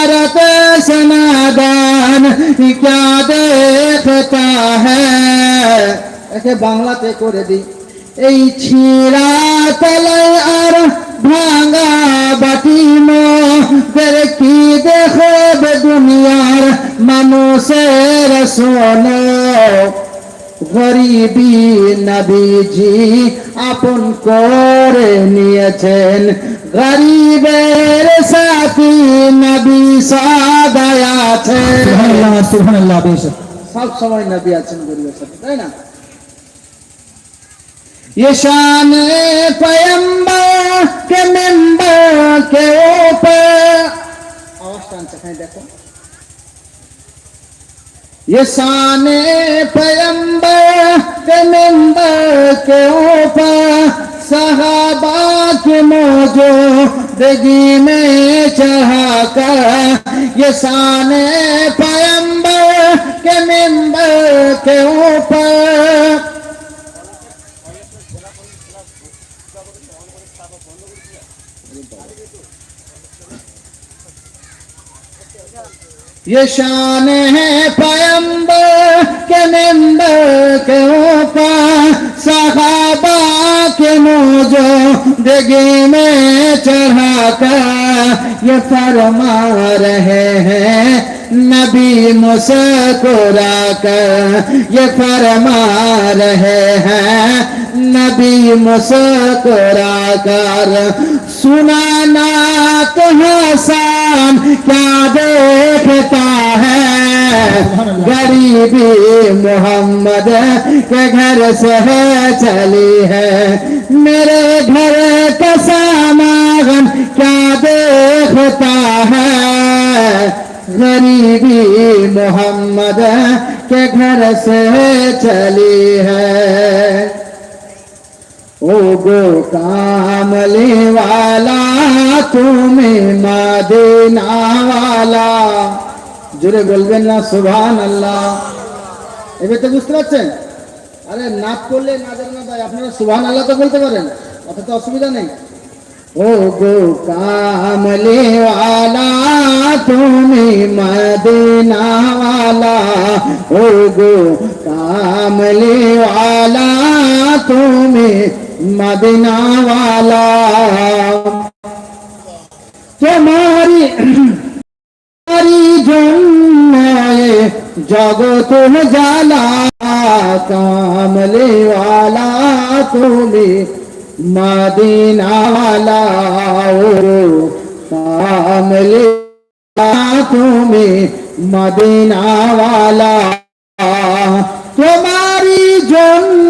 भारत सनादान क्या देखता है একে বাংলাতে করে দিই এই ছিঁড়া তলায় আর ভাঙা বাটি মোদের কি দেখবে দুনিয়ার মানুষের শোনো গরিবি নবীজি আপন করে নিয়েছেন। গরিবের সাথে নবী সদায় আছেন। সব সময় নবী আছেন গরিবের সাথে তাই না? ঈশান পয়ম্বর কে মেম্বর কে ওপর অবস্থান সেখানে দেখো। یہ شان پیمبر کے ممبر کے اوپر صحابہ کی موجودگی میں چڑھا کر یہ شان پیمبر کے ممبر کے اوپر یہ شان ہے پیمبر کے ممبر کے اوپر، صحابہ کے موجو دگی میں چڑھا کر یہ فرما رہے ہیں۔ نبی مسکرا کر یہ فرما رہے ہیں۔ نبی مسکرا کر، سنانا تو ہنسا جہان کیا دیکھتا ہے؟ غریبی محمد کے گھر سے چلی ہے۔ میرے گھر کا سامان کیا دیکھتا ہے؟ غریبی محمد کے گھر سے چلی ہے۔ ও গো কামলে তুমি মাদিনাওয়ালা জুড়ে বলবেন না সুভান আল্লাহ এবার তো বুঝতে পারছেন আরে না করলে না না ভাই, আপনারা সুভান আল্লাহ তো বলতে পারেন, অত তো অসুবিধা নেই। ও গো কামলে তুমি মদিনাওয়ালা ও গো কামলে তুমি مدینہ والا تمہاری تمہاری جن جاگو تم جالا کاملے والا تمہیں مدینہ والا کاملے تمہیں مدینہ والا تمہاری جن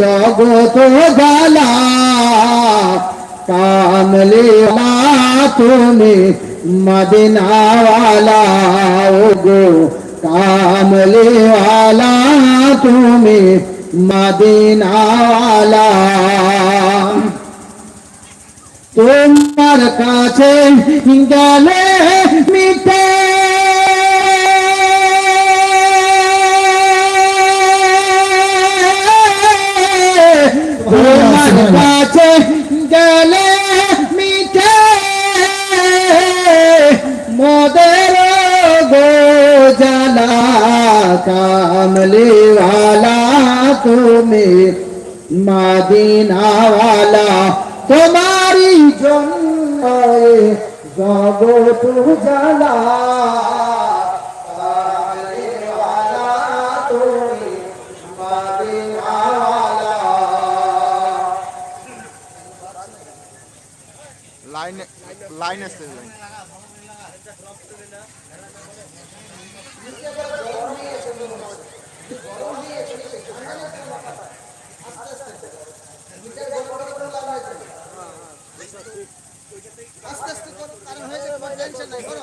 জগত গালা কামলে তুমি মদিনাওয়ালা গো কামলে তুমি মদিনাওয়ালা। তোমার কাছে গেলে কামলি वाला তুমি মাদিনাওয়ালা তোমারি জন্য জগত জালা কামলিওয়ালা লাইন লাইন টেনশন নাই করো।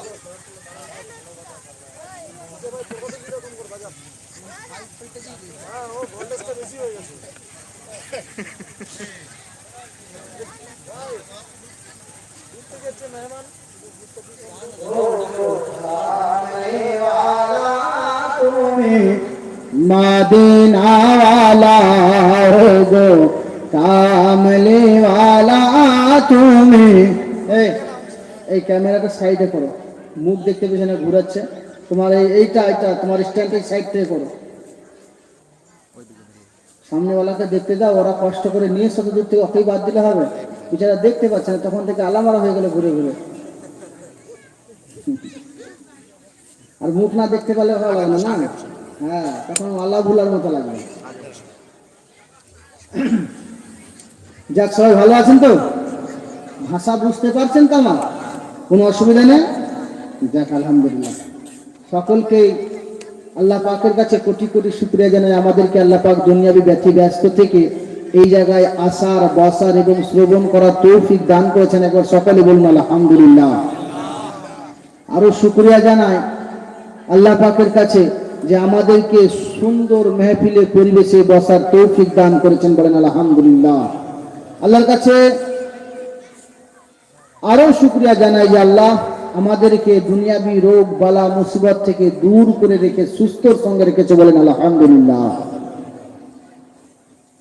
ক্যামেরাটা সাইডে করো। মুখ দেখতে পেছনে ঘুরাচ্ছে। তোমার এই এইটা এটা তোমার স্ট্যান্ডটা সাইড থেকে করো। সামনেওয়ালাকে দেখতে দাও, ওরা কষ্ট করে নিয়ে এসে দূর থেকে অকেই বাদ দিলে হবে। বেচারা দেখতে পাচ্ছে না, তখন থেকে আলামারা হয়ে গেল ঘুরে ঘুরে। আর মুখ না দেখতে পেলে ভালো লাগে না না? হ্যাঁ তখন আল্লাহ ভুলার মতো লাগবে। যাক, সবাই ভালো আছেন তো? ভাষা বুঝতে পারছেন তো আমার? কোনো অসুবিধা নেই? যাক, আলহামদুলিল্লাহ। সকলকে আল্লাহ পাকের কাছে কোটি কোটি শুক্রিয়া জানাই। আমাদেরকে আল্লাহ পাক দুনিয়াবি ব্যথি ব্যস্ত থেকে এই জায়গায় আসার, বসার এবং শ্রবণ করার তৌফিক দান করেছেন। একবার সকলে বলুন, আলহামদুলিল্লাহ। আরও শুক্রিয়া জানাই আল্লাহ পাকের কাছে যে আমাদেরকে সুন্দর মেহফিলে পরিবেশে বসার তৌফিক দান করেছেন বলেন, আলহামদুলিল্লাহ। আল্লাহর কাছে আরও শুক্রিয়া জানাই যে আল্লাহ আমাদেরকে দুনিয়াবি রোগ, বালা, মুসিবত থেকে দূর করে রেখে, সুস্থর সঙ্গে রেখেছে বলেন আলহামদুলিল্লাহ।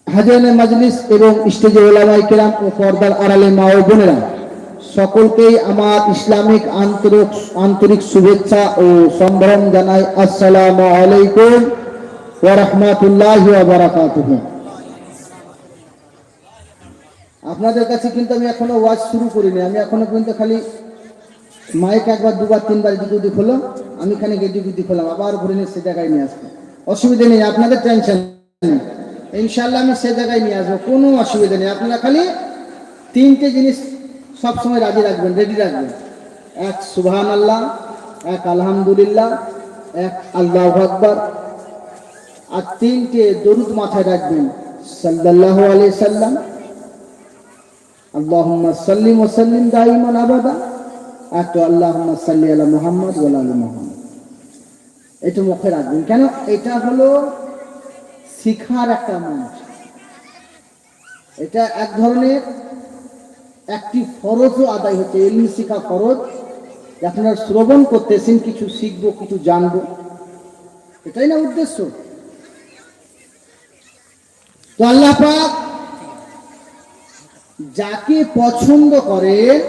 হাজানে মাজলিস এবং স্টেজে ওলামাই কেরাম ও পর্দার আড়ালে মা ও বোনেরা, সকলকেই আমার ইসলামিক আন্তরিক আন্তরিক শুভেচ্ছা ও সম্ভ্রম জানাই। আসসালামু আলাইকুম ওয়া বারাকাতুহু। আপনাদের কাছে কিন্তু আমি এখনও ওয়াজ শুরু করিনি। আমি এখনও পর্যন্ত খালি মাইক একবার, দুবার, তিনবার এদিক ওদিক হলো। আমি খানিক এদিক ওদিক হলাম। আবার ঘুরে নিয়ে সে জায়গায় নিয়ে আসব। অসুবিধা নেই, আপনাদের টেনশন নেই। ইনশাল্লাহ আমি সে জায়গায় নিয়ে আসব, কোনো অসুবিধা নেই। আপনারা খালি তিনটে জিনিস সবসময় রাজি রাখবেন রেডি রাখবেন। এক সুবহান আল্লাহ এক, আলহামদুলিল্লাহ, এক, আল্লাহ আকবর। আর তিনটে দরুদ মাথায় রাখবেন, সাল্লাল্লাহু আলাইহি সাল্লাম। সাল্লিম ওয়া সাল্লিম দাইমান আবাদা। একটা আল্লাহুম্মা সাল্লি আলা মুহাম্মদ ওয়া আলি মুহাম্মদ। এটা মুখে রাখবেন। কেন? এটা হলো শিখার একটা মঞ্চ। এটা এক ধরনের একটি ফরজও আদায় হচ্ছে। এলিম শিখা ফরজ। আপনারা শ্রবণ করতেছেন, কিছু শিখব, কিছু জানব। এটাই না উদ্দেশ্য। তো আল্লাহ পাক যাকে পছন্দ করে,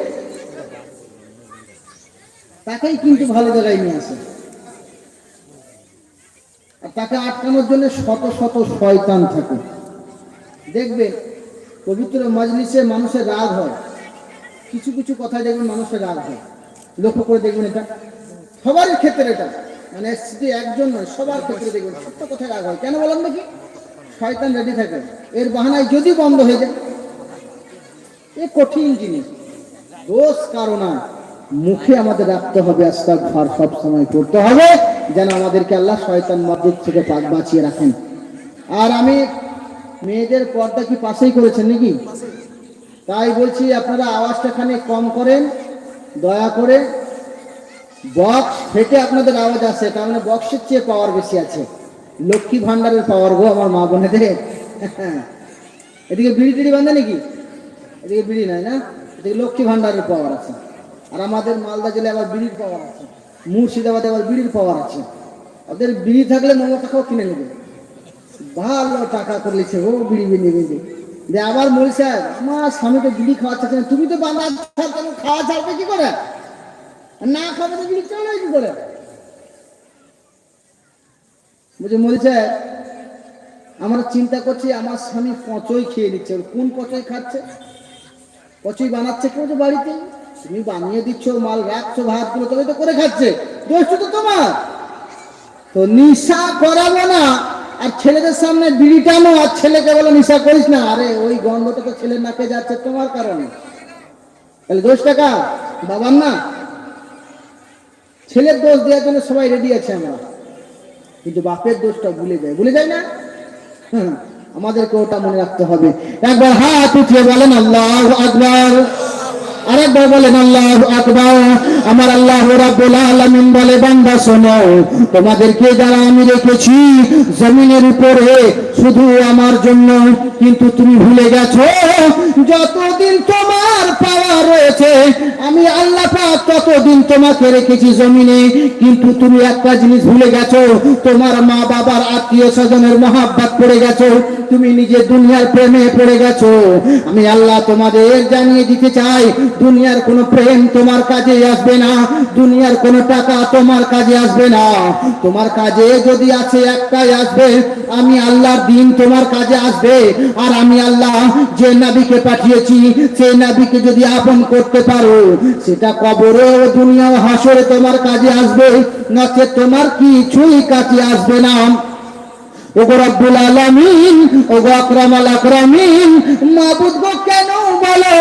তাকেই কিন্তু ভালো জায়গায় নিয়ে আসে। তাকে আটকানোর জন্য শত শত শয়তান থাকে। দেখবে, পবিত্র মাজলিসে মানুষের রাগ হয়। কিছু কিছু কথায় দেখবেন মানুষের রাগ হয়। লক্ষ্য করে দেখবেন এটা। সবার ক্ষেত্রে এটা। মানে শুধু একজন নয়, সবার ক্ষেত্রে দেখবেন। সত্য কথায় রাগ হয়। কেন বলেন দেখি? শয়তান রেডি থাকে। এর বাহানায় যদি বন্ধ হয়ে যায় এ কঠিন জিনিস। দোষ কারণা মুখে আমাদের রাখতে হবে আস্তাক ভার সব সময় করতে হবে, যেন আমাদেরকে আল্লাহ শয়তান মসজিদ থেকে পাক বাঁচিয়ে রাখেন। আর আমি মেয়েদের পর্দা কি পাশেই করেছেন নাকি? তাই বলছি, আপনারা আওয়াজটা খানিক কম করেন, দয়া করে। বক্স ফেটে আপনাদের আওয়াজ আছে, তার মানে বক্সের চেয়ে পাওয়ার বেশি আছে। লক্ষ্মী ভান্ডারের পাওয়ার গো আমার মা বোনেদের। এদিকে বিড়ি টিড়ি বাঁধে নাকি? এদিকে বিড়ি নাই না? এদিকে লক্ষ্মী ভান্ডারের পাওয়ার আছে। আর আমাদের মালদা জেলে আবার বিড়ির পাওয়ার আছে। মুর্শিদাবাদে আবার বিড়ির পাওয়ার আছে। ওদের বিড়ি থাকলে মমতাকেও কিনে নেবে। ভালো টাকা করলেছে ও বিড়ি বিড়ি বিড়ি যে আবার মরি সাহেব, আমার স্বামীকে বিড়ি খাওয়াচ্ছে না তুমি তো বান্ধা ছাড়তে খাওয়া ছাড়বে কি করে? না খাবে তো বিড়ি চলে কি করে? বুঝে মরি সাহেব, আমরা চিন্তা করছি আমার স্বামী পচই খেয়ে নিচ্ছে। কোন পচই খাচ্ছে? পচই বানাচ্ছে কেউ তো বাড়িতে? তুমি বানিয়ে দিচ্ছ মাল রাখছো ভাতগুলো তবে তো করে খাচ্ছে। দোষ তো তোমার। তো নিশা করাবো না আর ছেলেদের সামনে বিড়ি টানো আর ছেলেকে বলো নিশা করিস না। আরে ওই গন্ধটা তো ছেলের নাকে যাচ্ছে তোমার কারণে। তাহলে দোষ টাকা? বাবার না? ছেলের দোষ দেওয়ার জন্য সবাই রেডি আছে আমরা। কিন্তু বাপের দোষটা ভুলে যায়। ভুলে যায় না? হুম, আমাদেরকে ওটা মনে রাখতে হবে। একবার হাত উঠিয়ে বলেন, আল্লাহ আকবার। আরেকবার বলেন, আল্লাহ আকবার। আমার আল্লাহ রাব্বুল বলে, বান্দা, শোনো, তোমাদেরকে যারা আমি রেখেছি, জমিনের উপরে শুধু আমার জন্য কিন্তু তুমি ভুলে গেছো, যতদিন তোমার পাওয়া রয়েছে, আমি আল্লাহ ততদিন তোমাকে রেখেছি জমিনে। কিন্তু তুমি একটা জিনিস ভুলে গেছো, তোমার মা বাবার আত্মীয় স্বজনের মহাব্বাত পড়ে গেছো, তুমি নিজে দুনিয়ার প্রেমে পড়ে গেছো। আমি আল্লাহ তোমাদের জানিয়ে দিতে চাই, দুনিয়ার কোনো প্রেম তোমার কাজে আসবে না, দুনিয়ার কোনো টাকা তোমার কাজে আসবে না। তোমার কাজে যদি আছে একটাই আসবে, আমি আল্লাহর দিন তোমার কাজে আসবে। আর আমি আল্লাহ যে নাবিকে পাঠিয়েছি সেই নাবিকে যদি আপন করতে পারো, সেটা কবরে ও দুনিয়া হাসরে তোমার কাজে আসবে, নচে তোমার কিছুই কাজে আসবে না। ওগো রব্বুল আলামিন, ওগো আকরামাল আকরামিন, মাবুদ গো কেন বলো,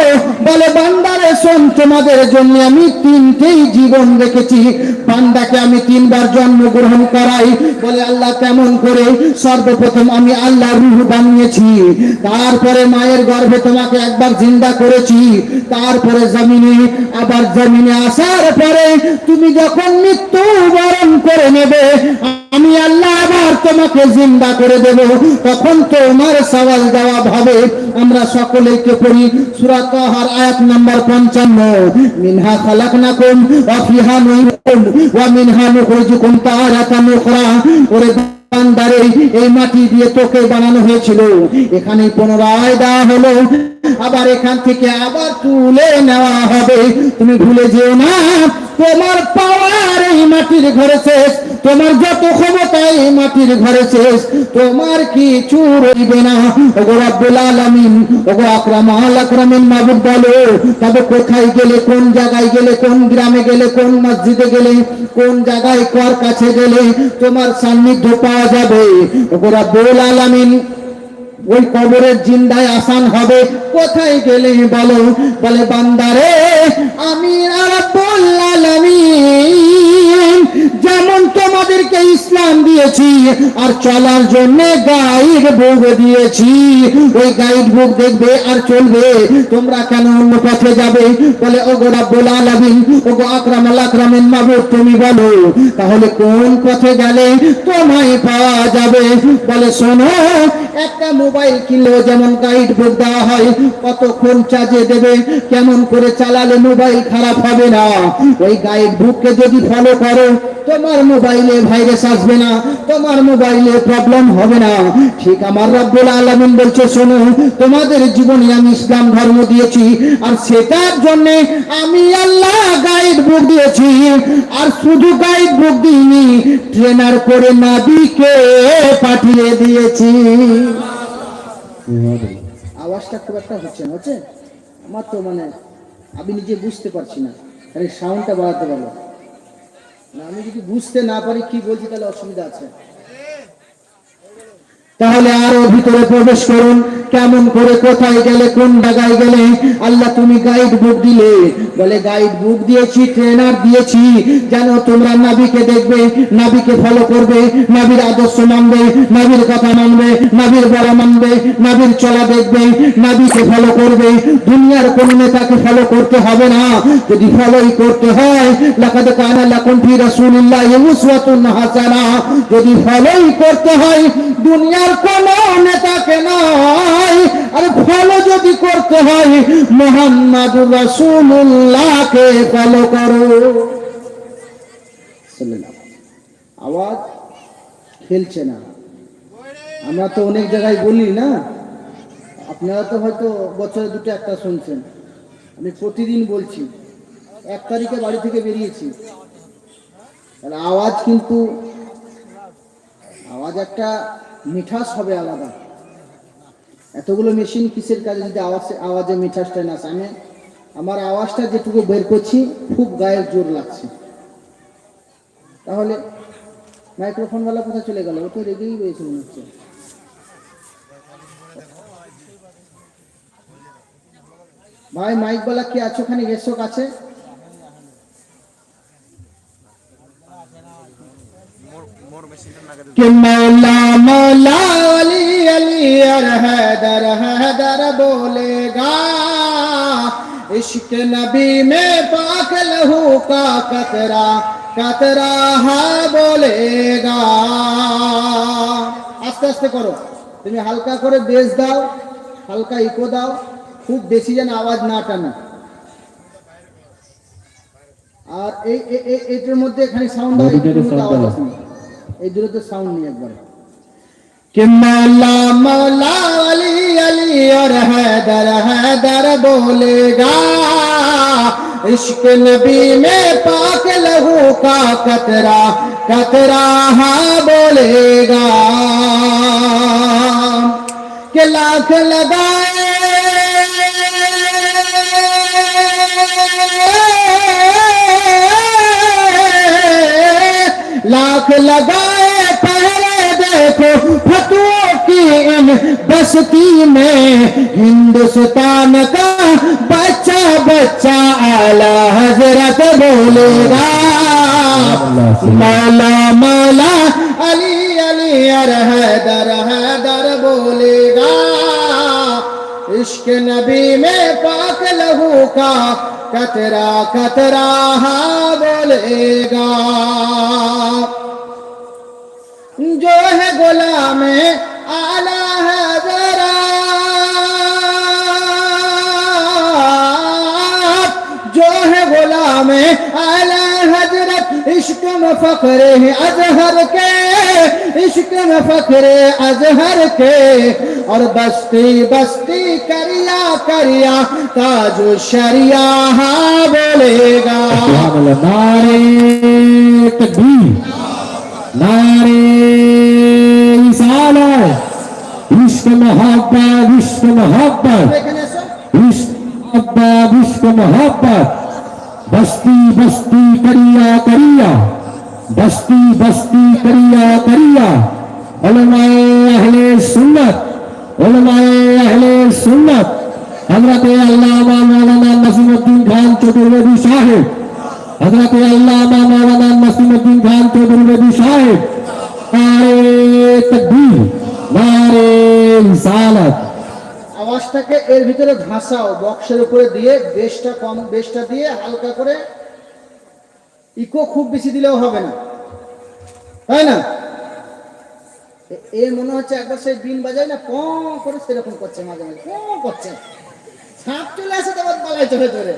বলে, বান্দারে, শোন, তোমাদের জন্য আমি তিনটেই জীবন রেখেছি বান্দাকে আমি তিনবার জন্মগ্রহণ করাই। বলে, আল্লাহ কেমন করে সর্বপ্রথম আমি আল্লাহ রূহ বানিয়েছি। তারপরে মায়ের গর্ভে তোমাকে একবার জিন্দা করেছি। তারপরে জমিনে, আবার জমিনে আসার পরে তুমি যখন মৃত্যু বরণ করে নেবে আমি আল্লাহ আবার তোমাকে জিন্দা করে দেব। তখন তোমার সওয়াল জবাব হবে। আমরা সকলেকে পড়ি সূরা তাহার আয়াত নাম্বার 55 মিনহা খালাকনাকুম ওয়া ফিহা নুইকুম ওয়া মিনহা নুখরিজুকুম তারাতান উখরা। ওরে বান্দারে, এই মাটি দিয়ে তোকে বানানো হয়েছিল। এখানে পুনরায় দেওয়া হলো। আবার এখান থেকে আবার তুলে নেওয়া হবে। তুমি ভুলে যেও না, তোমার পাওয়ার এই মাটির ঘরে শেষ। তোমার যত ক্ষমতা এই মাটির ঘরে শেষ। তোমার কিছু রইবে না। ওগো ওগো আকরাম আল আকরামিন মাবুদ বলো, তবে কোথায় গেলে, কোন জায়গায় গেলে, কোন গ্রামে গেলে, কোন মসজিদে গেলে, কোন জায়গায় কর কাছে গেলে তোমার সান্নিধ্য পাওয়া যাবে? ওগো রব্বুল আলামিন ওই কবরের জিন্দায় আসান হবে। কোথায় গেলে বলো? বলে বান্দারে আমি আর আলামিন যেমন তোমাদেরকে ইসলাম দিয়েছি, আর চলার জন্য গাইড বুক দিয়েছি। ওই গাইড বুক দেখবে আর চলবে। তোমরা কেন অন্য পথে যাবে? বলে, ওগো রাব্বুল আলামিন, ওগো আকরাম আল আকরামিন তুমি বলো, তাহলে কোন পথে গেলে তোমায় পাওয়া যাবে? বলে, শোনো, একটা মোবাইল কিনলেও যেমন গাইড বুক দেওয়া হয়, কতক্ষণ চার্জে দেবে? কেমন করে চালালে মোবাইল খারাপ হবে না? ওই গাইড বুককে যদি ফলো করো তোমার মোবাইলে ভাইরাস আসবে না, তোমার মোবাইলে প্রবলেম হবে না। ঠিক আমার রব্বুল আলামিন বলছে, শোনো, তোমাদের জীবনে আমি ইসলাম ধর্ম দিয়েছি, আর সেটার জন্য আমি আল্লাহ গাইড বুক দিয়েছি, আর শুধু গাইড বুক দিইনি ট্রেনার করে নাবিকে পাঠিয়ে দিয়েছি। আওয়াজটা খুব একটা হচ্ছে না, হচ্ছে? আমার তো মানে আমি নিজে বুঝতে পারছি না। সাউন্ডটা বাড়াতে পারব আমি যদি বুঝতে না পারি, কি বলছি, তাহলে অসুবিধা আছে। তাহলে আরও ভিতরে প্রবেশ করুন। কেমন করে কোথায় গেলে, কোন জায়গায় গেলে? আল্লাহ তুমি গাইড বুক দিলে। বলে গাইড বুক দিয়েছি ট্রেনার দিয়েছি। যেন তোমরা নাবিকে দেখবে, নাবিকে ফলো করবে, নাবির আদর্শ মানবে, নাবির কথা মানবে, নাবির বড় মানবে, নাবির চলা দেখবে, নাবিকে ফলো করবে। দুনিয়ার কোন নেতাকে ফলো করতে হবে না। যদি ফলোই করতে হয়, লাকাদ কানা লাকুম ফি রাসূলিল্লাহি উসওয়াতুন হাসানা। যদি ফলোই করতে হয়, দুনিয়ার কোন নেতাকে নয় আর ফলো যদি করতে হয়, মোহাম্মদুর রাসূলুল্লাহকে ফলো করো। আওয়াজ খেলছে না। আমরা তো অনেক জায়গায় বলি না। আপনারা তো হয়তো বছরে দুটো একটা শুনছেন। আমি প্রতিদিন বলছি, এক তারিখে বাড়ি থেকে বেরিয়েছি। আওয়াজ কিন্তু, আওয়াজ একটা মিঠাস হবে আলাদা। এতগুলো মেশিন কিসের কাজে যদি আওয়াজ আওয়াজে মিঠাসটা না আমি আমার আওয়াজটা যেটুকু বের করছি খুব গায়ের জোর লাগছে। তাহলে মাইক্রোফোনওয়ালা কোথায় চলে গেল? ও তো রেগেই রয়েছে মনে হচ্ছে। ভাই মাইকওয়ালা কি আছে ওখানে? এসো আছে? মোর মোর इश्क नबी में पाक लहू का कतरा कतरा है बोलेगा আস্তে আস্তে করো তুমি হালকা করে বেস দাও হালকা ইকো দাও খুব বেশি যেন আওয়াজ না টানে আর এই এই- এই এইটার মধ্যে এখানে সাউন্ড এই হয় দুটোতে এটার মধ্যে sound আওয়াজ আছে। আসে না। এই দুটোতে সাউন্ড নেই একবার कि मौला मौला علی اور حیدر حیدر بولے گا۔ عشق نبی میں پاک لہو کا کترہ کترہ ہاں بولے گا۔ کہ لاکھ لگائے لاکھ لگائے بستی میں ہندوستان کا بچہ بچہ اعلی حضرت بولے گا۔ مولا مولا علی علی ار حیدر حیدر بولے گا۔ عشق نبی میں پاک لہو کا کترہ کترہ ہاں بولے گا۔ جو ہے غلام میں جو ہے غلام اعلی حضرت، عشق میں فخر اظہر کے، عشق میں فخر اظہر کے۔ اور بستی بستی کریا کریا، تاج شریا ہاں بولے گا۔ نارے تکبیر۔ نارے سال عشق محبت عشق محبت۔ मोहब्बत इश्क मोहब्बत बस्ती बस्ती करिया करिया बस्ती बस्ती करिया करिया उलमाए अहले सुन्नत उलमाए अहले सुन्नत हजरत अल्लामा मौलाना नसीमुद्दीन खान चतुर्वेदी साहिब हजरत अल्लामा मौलाना नसीमुद्दीन खान चतुर्वेदी साहिब नारे तकबीर नारे रिसालत আওয়াজটাকে এর ভিতরে ঘাসাও বক্সের উপরে দিয়ে বেশটা কম, বেশটা দিয়ে হালকা করে ইকো খুব বেশি দিলেও হবে না। তাই না? এ- মনে হচ্ছে একবার সেই বিন বাজায় না, প করে সেরকম করছে মাঝে মাঝে, প করছে। সাপ চলে আসে তোমার পালায় চলে চলে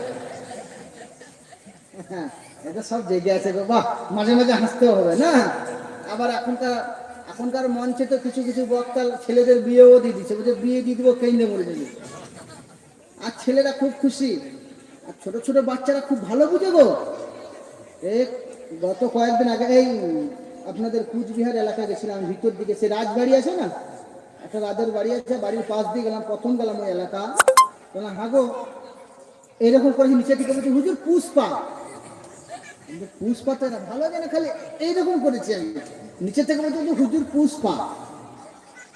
এটা সব জেগে আছে বাহ, মাঝে মাঝে হাসতেও হবে না। আবার এখনকার এখনকার মঞ্চে তো কিছু কিছু বক্তা ছেলেদের বিয়েও দিয়ে দিচ্ছে। বলছে, বিয়ে দিয়ে দিবো কেন্দ্রে মরে যাবে আর ছেলেরা খুব খুশি। আর ছোট ছোট বাচ্চারা খুব ভালো বুঝে গো। এই গত কয়েকদিন আগে এই, আপনাদের কুচবিহার এলাকা গেছিলাম, ভিতর দিকে। সে রাজবাড়ি আছে না? একটা রাজের বাড়ি আছে, বাড়ির পাশ দিয়ে গেলাম, প্রথম গেলাম ওই এলাকা। বললাম হাগো এরকম করে নিচে থেকে বলছি, হুজুর পুষ্পা। ভালো করেছি আমি। নিচে থেকে হুজুর পুষ্পা।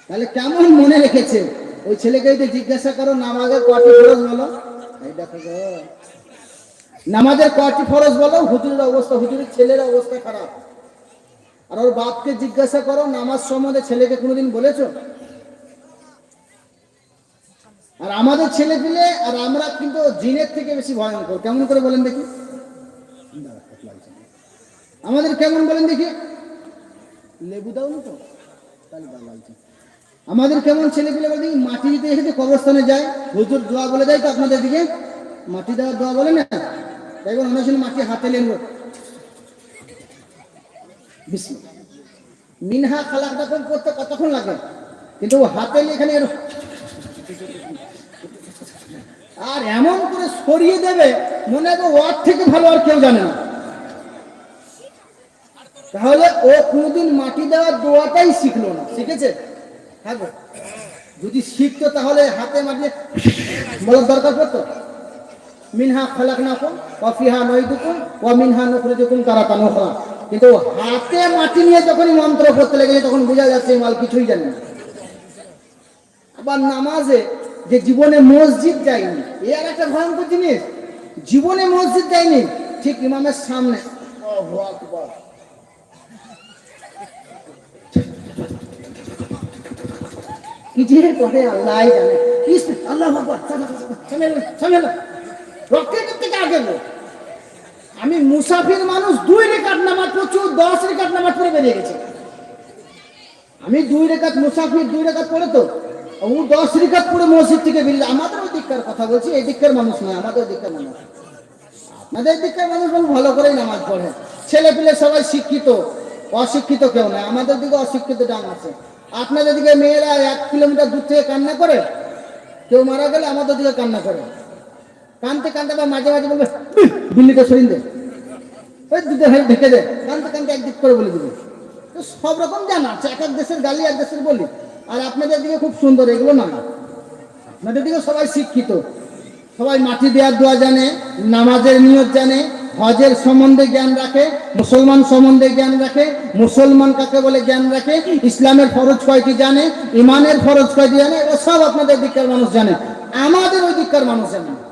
তাহলে কেমন মনে রেখেছে? ওই ছেলেকে জিজ্ঞাসা করো নামাজের কটি ফরজ বলো? নামাজের বলো? হুজুরের অবস্থা, হুজুরের ছেলের অবস্থা খারাপ। আর ওর বাপকে জিজ্ঞাসা করো, নামাজ সম্বন্ধে ছেলেকে কোনোদিন বলেছ? আর আমাদের ছেলে পিলে, আর আমরা কিন্তু জিনের থেকে বেশি ভয়ঙ্কর। কেমন করে বলেন দেখি। আমাদের কেমন বলেন দেখি? লেবু দাও তো? তাহলে। আমাদের কেমন ছেলে পিলে বলে মাটি দিতে এসেছে কবরস্থানে যায়, হুজুর দোয়া বলে দেয় তো আপনাদের দিকে? মাটি দেওয়ার দোয়া বলে না? দেখবেন অনেক সময় মাটি হাতে লেনবো। মিনহা খালাক যখন করতে কতক্ষণ লাগে। কিন্তু ও হাতে এখানে আর এমন করে সরিয়ে দেবে, মনে হবে ওয়ার থেকে ভালো আর কেউ জানে না। তাহলে ও কোনোদিন মাটি দেওয়ার দোয়াটাই শিখলো না। শিখেছে? হ্যাঁ গো। যদি শিখতো তাহলে হাতে মাটি বলার দরকার পড়তো? মিনহা খালাক না কোন অফিহা নই দুকুন ও মিনহা নকরে দুকুন তারা তা নখরা কিন্তু হাতে মাটি নিয়ে যখনই মন্ত্র করতে লেগেছে তখন বোঝা যাচ্ছে মাল কিছুই জানে না। আবার নামাজে যে জীবনে মসজিদ যায়নি, এ আর একটা ভয়ঙ্কর জিনিস। জীবনে মসজিদ যায়নি, ঠিক ইমামের সামনে আল্লাহু আকবার। কি যে করে আল্লাহ জানে আল্লাহ আকবার, সামনে, সামনে, সামনে, সামনে। রকেটের থেকে আগে গো। আমি মুসাফির মানুষ দুই রেখাত নামাজ পড়ছি দশ রেখাত নামাজ পড়ে বেরিয়ে গেছে আমি দুই রেখাত মুসাফির দুই রেখাত পড়ে তো ও দশ রেখাত পড়ে মসজিদ থেকে বেরিয়ে। আমাদের ওই দিককার কথা বলছি এই দিককার মানুষ নয় আমাদের ওই দিককার মানুষ আমাদের দিককার মানুষ ভালো করেই নামাজ পড়ে ছেলে পিলে সবাই শিক্ষিত অশিক্ষিত কেউ নয় আমাদের দিকে অশিক্ষিত ডান আছে আপনাদের দিকে মেয়েরা এক কিলোমিটার দূর থেকে কান্না করে কেউ মারা গেলে আমাদের দিকে কান্না করে। কানতে কানতে বা মাঝে মাঝে বলবে "উহ, বিল্লিটা দে। ওই দুটো হয়ে ঢেকে দে কানতে কানতে একদিক করে বলে দিবে। তো সব রকম জানা আছে এক এক দেশের গালি এক দেশের বলি। আর আপনাদের দিকে খুব সুন্দর এগুলো না। আপনাদের দিকে সবাই শিক্ষিত সবাই মাটি দেওয়ার দোয়া জানে নামাজের নিয়ত জানে হজের সম্বন্ধে জ্ঞান রাখে, মুসলমান সম্বন্ধে জ্ঞান রাখে, মুসলমান কাকে বলে জ্ঞান রাখে, ইসলামের ফরজ কয়টি জানে, ইমানের ফরজ কয়টি জানে ও সব আপনাদের দিককার মানুষ জানে আমাদের ওই দিককার মানুষ জানে না।